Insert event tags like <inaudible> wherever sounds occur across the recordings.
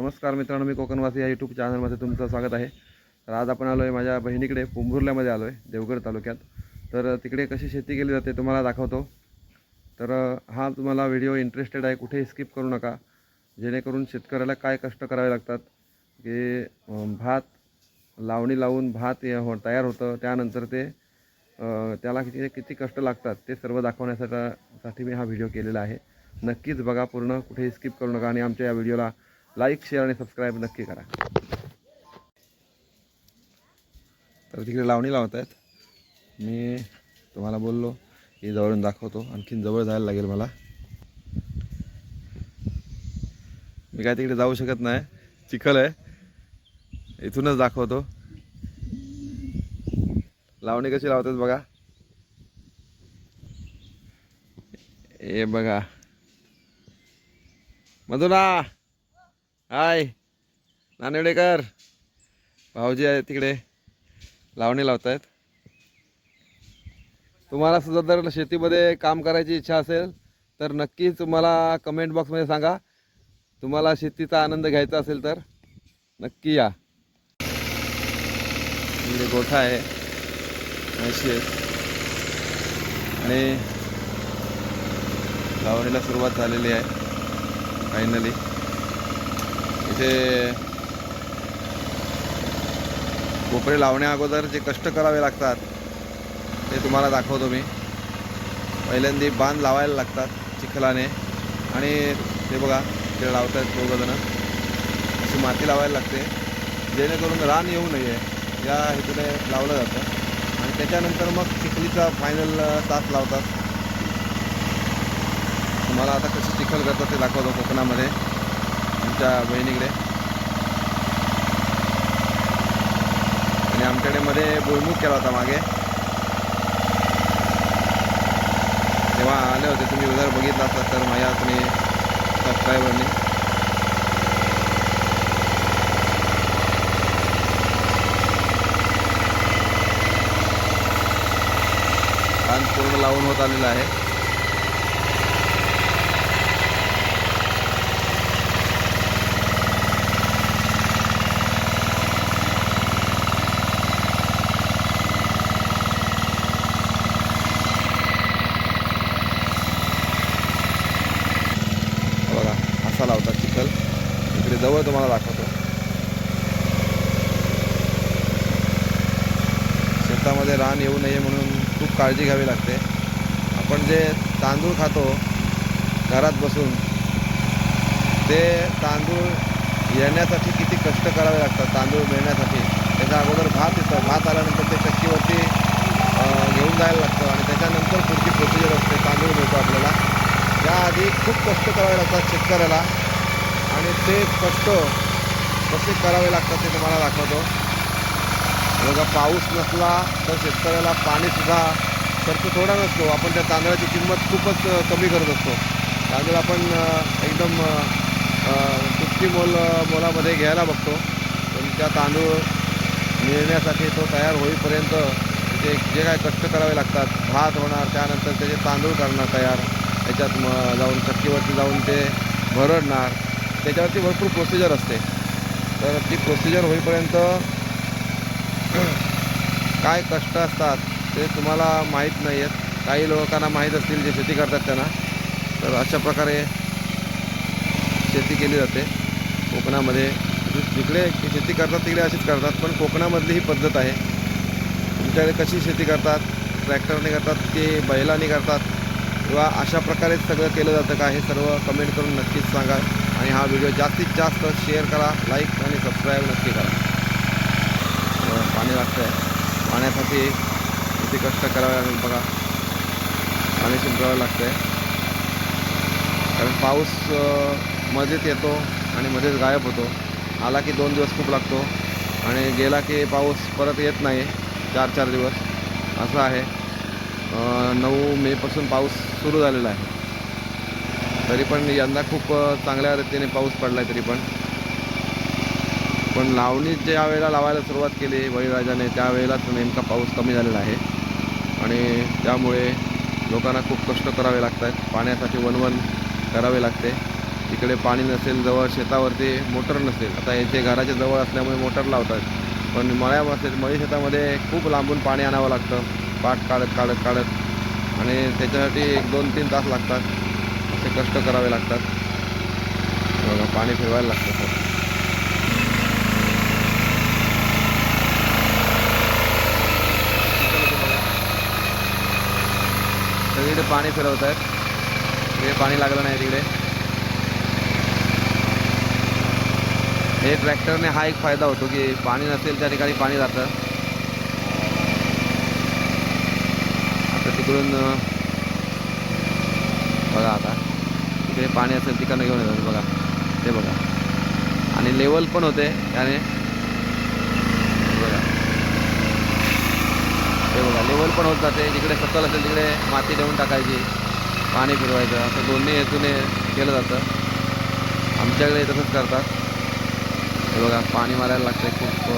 नमस्कार मित्रांनो मी कोकणवासी या यूट्यूब चॅनलमध्ये तुमचं स्वागत आहे. तर आज आपण आलो आहे माझ्या बहिणीकडे पोंभुर्ल्यामध्ये आलो आहे देवगड तालुक्यात. तर तिकडे कशी शेती केली जाते तुम्हाला दाखवतो. तर हा तुम्हाला व्हिडिओ इंटरेस्टेड आहे कुठेही स्किप करू नका. जेणेकरून शेतकऱ्याला काय कष्ट करावे लागतात की भात लावणी लावून भात हो तयार होतं त्यानंतर ते त्याला किती किती कष्ट लागतात ते सर्व दाखवण्यासाठी साठी मी हा व्हिडिओ केलेला आहे. नक्कीच बघा पूर्ण कुठेही स्किप करू नका आणि आमच्या या व्हिडिओला लाईक शेअर आणि सबस्क्राईब नक्की करा. तर तिकडे लावणी लावत आहेत मी तुम्हाला बोललो की जवळून दाखवतो. आणखीन जवळ जायला लागेल मला. मी काय तिकडे जाऊ शकत नाही. चिखल आहे. इथूनच दाखवतो. लावणी कशी लावतात बघा. ए बघा. मधुरा! हाय. नानवडेकर भाऊजी आहे तिकडे. लावणी लावत आहेत तुम्हाला सुद्धा जर शेतीमध्ये काम करायची इच्छा असेल तर नक्की तुम्हाला कमेंट बॉक्समध्ये सांगा. तुम्हाला शेतीचा आनंद घ्यायचा असेल तर नक्की या. इकडे गोठा आहे. म्हशी आणि लावणीला सुरुवात झालेली आहे. फायनली इथे कोपरे लावण्या अगोदर जे कष्ट करावे लागतात ते तुम्हाला दाखवतो मी. पहिल्यांदा बांध लावायला लागतात चिखलाने आणि ते बघा ते लावत आहेत दोघंजणं अशी माती लावायला लागते. जेणेकरून रान येऊ नये या हेतूने लावलं जातं. आणि त्याच्यानंतर मग चिखलीचा फायनल तास लावतात. तुम्हाला आता कशी चिखल करतात ते दाखवतो कोकणामध्ये. आमच्या बहिणीकडे. आणि आमच्याकडे मध्ये भुईमुख केला होता मागे. तेव्हा आले होते तुम्ही उदर बघितला असतात तर माझ्या तुम्ही सबस्क्रायबरनी पूर्ण लावून होत आलेलं आहे. कसा लावतात चिखल इकडे जवळ तुम्हाला दाखवतो. शेतामध्ये रान येऊ नये म्हणून खूप काळजी घ्यावी लागते. आपण जे तांदूळ खातो घरात बसून ते तांदूळ येण्यासाठी किती कष्ट करावे लागतात तांदूळ मिळण्यासाठी. त्याच्या अगोदर भात येतं. भात आल्यानंतर ते चक्कीवरती घेऊन जायला लागतं आणि त्याच्यानंतर पुढची प्रोसिजर असते. तांदूळ मिळतो आपल्याला. त्याआधी खूप कष्ट करावे लागतात शेतकऱ्याला. आणि ते कष्ट कसे करावे लागतात ते तुम्हाला दाखवतो. बघा पाऊस नसला तर शेतकऱ्याला पाणीसुद्धा खर्च थोडा नसतो. आपण त्या तांदळाची किंमत खूपच कमी करत असतो. तांदूळ आपण एकदम तुटकी मोल मोलामध्ये घ्यायला बघतो. पण त्या तांदूळ मिळण्यासाठी तो तयार होईपर्यंत जे जे काय कष्ट करावे लागतात भात होणार त्यानंतर त्याचे तांदूळ करणार तयार. त्याच्यात मग जाऊन चक्कीवरती जाऊन ते भरडणार. त्याच्यावरती भरपूर प्रोसिजर असते. तर ती प्रोसिजर होईपर्यंत <clears throat> काय कष्ट असतात ते तुम्हाला माहीत नाही आहेत काही लोकांना माहीत असतील जे शेती करतात त्यांना. तर अशा प्रकारे शेती केली जाते. कोकणामध्ये. जिकडे शेती करतात तिकडे अशीच करतात. पण कोकणामधली ही पद्धत आहे. तुमच्याकडे कशी शेती करतात? ट्रॅक्टरने करतात की बैलाने करतात? किंवा अशा प्रकारेच सगळं केलं जातं का हे सर्व कमेंट करून नक्कीच सांगा. आणि हा व्हिडिओ जास्तीत जास्त शेअर करा लाईक आणि सबस्क्राईब नक्की करा. पाणी लागतं आहे पाण्यासाठी किती कष्ट करावे लागेल बघा. पाणी शिंपरावं लागतं आहे कारण पाऊस मध्येच येतो आणि मध्येच गायब होतो. आला की दोन दिवस खूप लागतो. आणि गेला की पाऊस परत येत नाही. चार चार दिवस. असं आहे. नऊ मेपासून पाऊस सुरू झालेला आहे. तरी पण यंदा खूप चांगल्या रीतीने पाऊस पडला आहे तरी पण. पण लावणी ज्या वेळेला लावायला सुरुवात केली बळीराजाने त्यावेळेलाच नेमका पाऊस कमी झालेला आहे. आणि त्यामुळे लोकांना खूप कष्ट करावे लागत आहेत पाण्यासाठी वनवन करावे लागते. तिकडे पाणी नसेल जवळ शेतावरती मोटर नसेल. आता याचे घराच्या जवळ असल्यामुळे मोटर लावतात. पण मळ्या असेल मळी शेतामध्ये खूप लांबून पाणी आणावं लागतं. पाठ काढत काढत काढत. आणि त्याच्यासाठी एक दोन तीन तास लागतात. असे कष्ट करावे लागतात. बघा पाणी फिरवायला लागतं सर. सगळीकडे पाणी फिरवत आहेत. तिकडे पाणी लागलं नाही तिकडे. हे ट्रॅक्टरने हा एक फायदा होतो की पाणी नसेल त्या ठिकाणी पाणी जातं. अं, बघा आता. तिकडे पाणी असेल तिकडनं घेऊन येतात बघा. ते बघा. आणि लेवल पण होते त्याने बघा. हे बघा लेवल पण होत जाते. जिकडे सतल असेल तिकडे माती ठेवून टाकायची पाणी फिरवायचं. असं दोन्ही हेतूने केलं जातं. आमच्याकडे तसंच करतात. हे बघा पाणी मारायला लागतंय खूप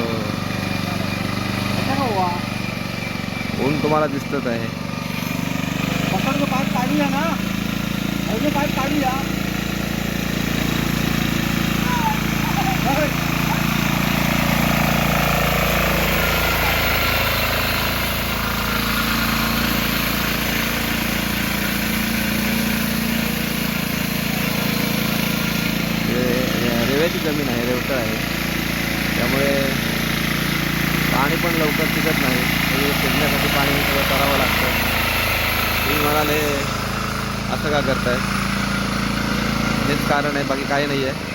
ऊन तुम्हाला दिसतच आहे. पकड़ पाइप काढूया ना अजून पाइप काढूया हे असं का करताय? हेच कारण आहे बाकी काही नाही आहे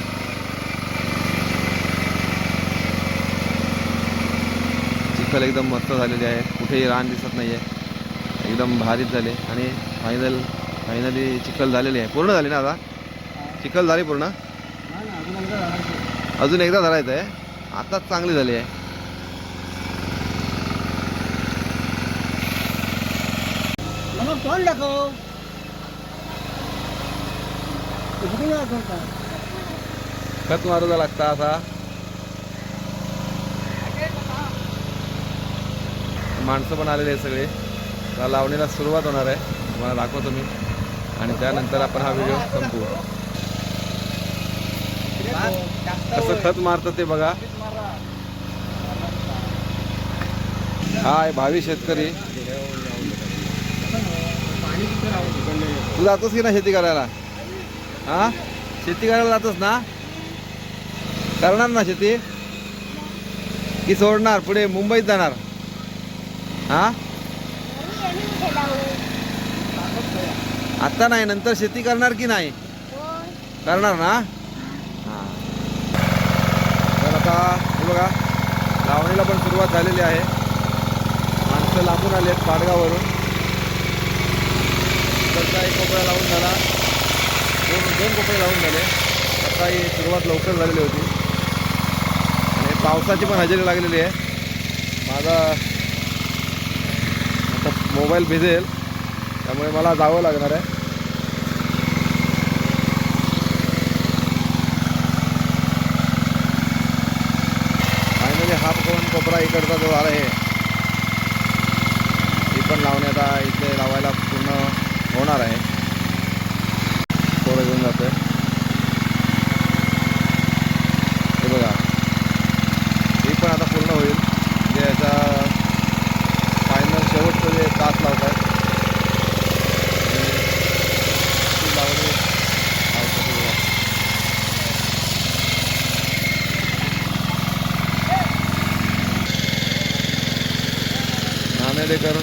चिखल एकदम मस्त झालेली आहे. कुठेही रान दिसत नाही आहे एकदम भारीच झाले. आणि फायनल फायनली चिखल झालेली आहे. पूर्ण झाली ना आता? चिखल झाली पूर्ण? अजून एकदा झाडायचं. धरायचं आहे. आताच चांगली झाली आहे. कोण दाखव खत मारूचा लागता असा. माणसं पण आलेले आहे सगळे. आता लावणीला सुरुवात होणार आहे. तुम्हाला दाखवतो मी. आणि त्यानंतर आपण हा व्हिडिओ संपू कसं खत मारतं ते बघा. हा भावी शेतकरी. तू जातोस की ना शेती करायला? हा? शेती करायला जातच ना? करणार ना शेती? की सोडणार पुढे मुंबईत जाणार? हा? आता नाही नंतर शेती करणार की नाही? करणार ना? तर आता बघा लावणीला पण सुरुवात झालेली आहे. माणसं लांबून आली आहेत पाडगाववरून. इकडचा एक कोपरा लावून झाला? दोन दोन कोपरे लावून झाले. आता ही सुरुवात लवकर झालेली होती. आणि पावसाची पण हजेरी लागलेली आहे. माझा आता मोबाईल भिजेल त्यामुळे मला जावं लागणार आहे. फायनली हा पण कोपरा इकडचा जो आहे. ती पण लावण्यात इथे लावायला पूर्ण होणार आहे. थोडं आहे हे बघा. हे पण आता पूर्ण होईल. म्हणजे याचा फायनल शेवटचं जे तास लावत आहे नाणेडेकर लावतात हे बघा. नांदेडेकर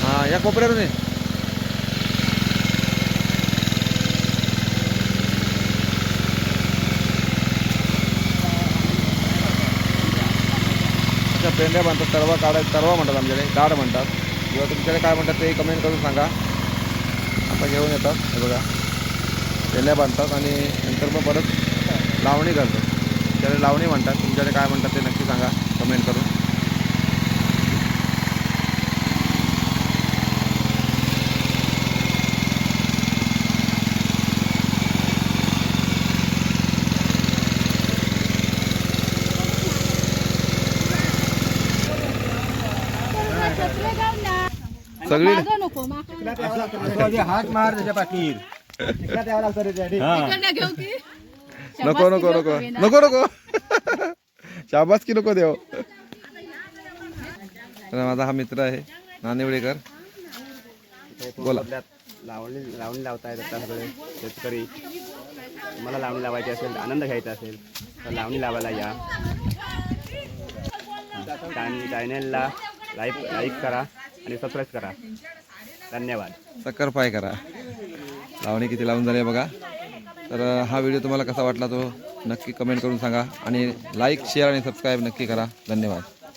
हा या कोपऱ्यातून ये. अच्छा पेंड्या बांधतात तरवा काढा तरवा म्हणतात आमच्याकडे गाड म्हणतात. किंवा तुमच्याकडे काय म्हणतात ते कमेंट करून सांगा. आता घेऊन येतात हे बघा. पेंड्या बांधतात आणि नंतर मग परत लावणी करतात त्याला लावणी म्हणतात. तुमच्याकडे काय म्हणतात ते नक्की सांगा कमेंट करून. सगळी नको मागं हात मार त्याच्या पाठीर तिकडे द्यावं लागतं रे डॅडी तिकडनं घेऊ की? <laughs> नको नको <laughs> नको. नको नको. शाबास की नको देव तर माझा हा मित्र आहे नानेवडेकर बोला. लावणी लावणी लावता येतात आता सगळे शेतकरी. तुम्हाला लावणी लावायची असेल आनंद घ्यायचा असेल तर लावणी लावायला या. चॅन- चॅनेलला लाईक लाईक करा. आणि सबस्क्राईब करा. धन्यवाद. सक्कर पाय करा. लावणी किती लावून झाली बघा. तर हा व्हिडिओ तुम्हाला कसा वाटला तो नक्की कमेंट करून सांगा आणि लाईक शेअर आणि सबस्क्राईब नक्की करा. धन्यवाद.